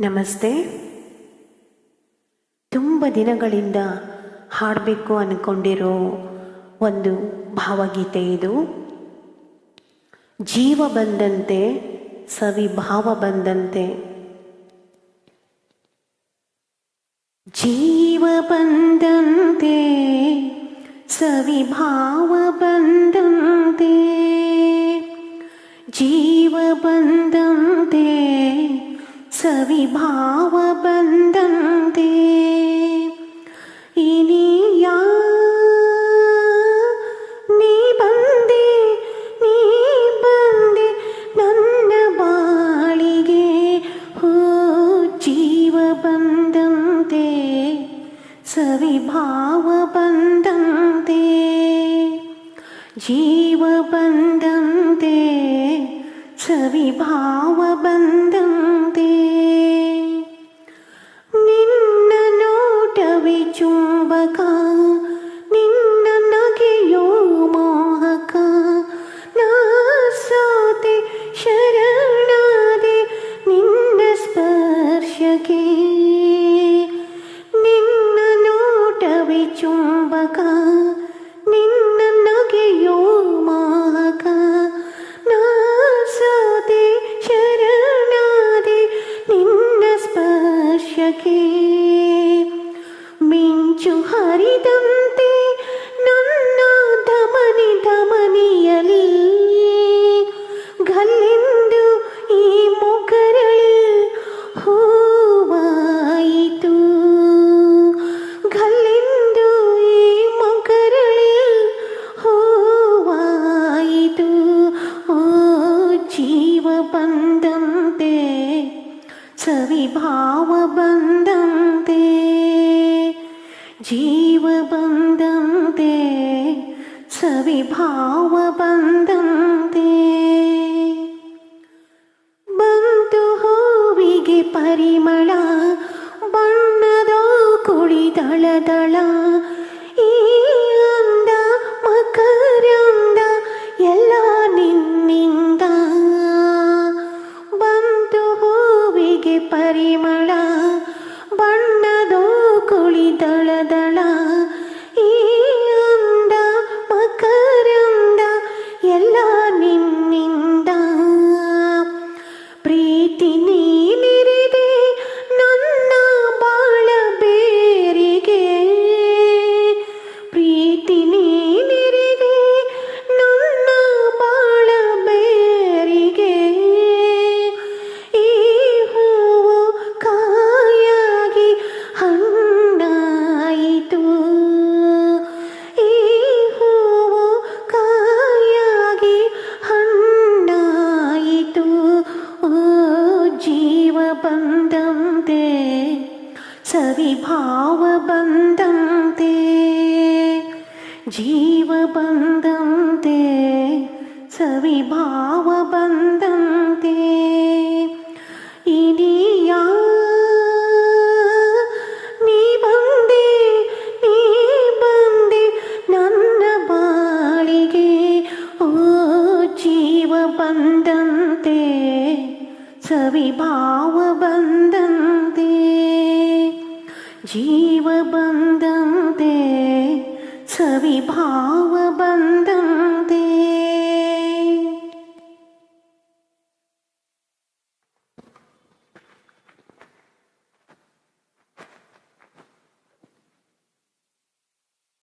ನಮಸ್ತೆ. ತುಂಬ ದಿನಗಳಿಂದ ಹಾಡಬೇಕು ಅಂದ್ಕೊಂಡಿರೋ ಒಂದು ಭಾವಗೀತೆ ಇದು. ಜೀವ ಬಂದಂತೆ ಸವಿಭಾವ ಬಂದಂತೆ. ಜೀವ ಬಂದಂತೆ ಸವಿಭಾವ ಬಂದಂತೆ. ಜೀವ ಬಂದಂತೆ ಸವಿಭಾವ ಬಂದಂತೆ ಇನಿಯ, ನೀ ಬಂದೆ ನೀ ಬಂದೆ ನನ್ನ ಬಾಳಿಗೆ ಹೋ ಜೀವ ಬಂದಂತೆ ಸವಿಭಾವ ಬಂದಂತೆ ಜೀವ ಬಂದಂತೆ ಸವಿಭಾವ ಬಂದಂತೆ সখী ಸವಿಭಾವ ಬಂದಂತೆ ಜೀವ ಬಂದಂತೆ ಸವಿಭಾವ ಬಂದಂತೆ ಬಂತು ಹೂವಿಗೆ ಪರಿಮಳ ಬಣ್ಣದ ಕುಳಿದಳದಳ ಸವಿಭಾವ ಬಂದಂತೆ, ಜೀವ ಬಂದಂತೆ, ಸವಿ ಭಾವ ಬಂದಂತೆ, ಇನಿಯ ನೀ ಬಂದೆ ನೀ ಬಂದೆ ನನ್ನ ಬಾಳಿಗೆ, ಓ ಜೀವ ಬಂದಂತೆ, ಸವಿ ಭಾವ ಬಂದಂತೆ. ಜೀವ ಬಂದಂತೆ ಸವಿಭಾವ ಬಂದಂತೆ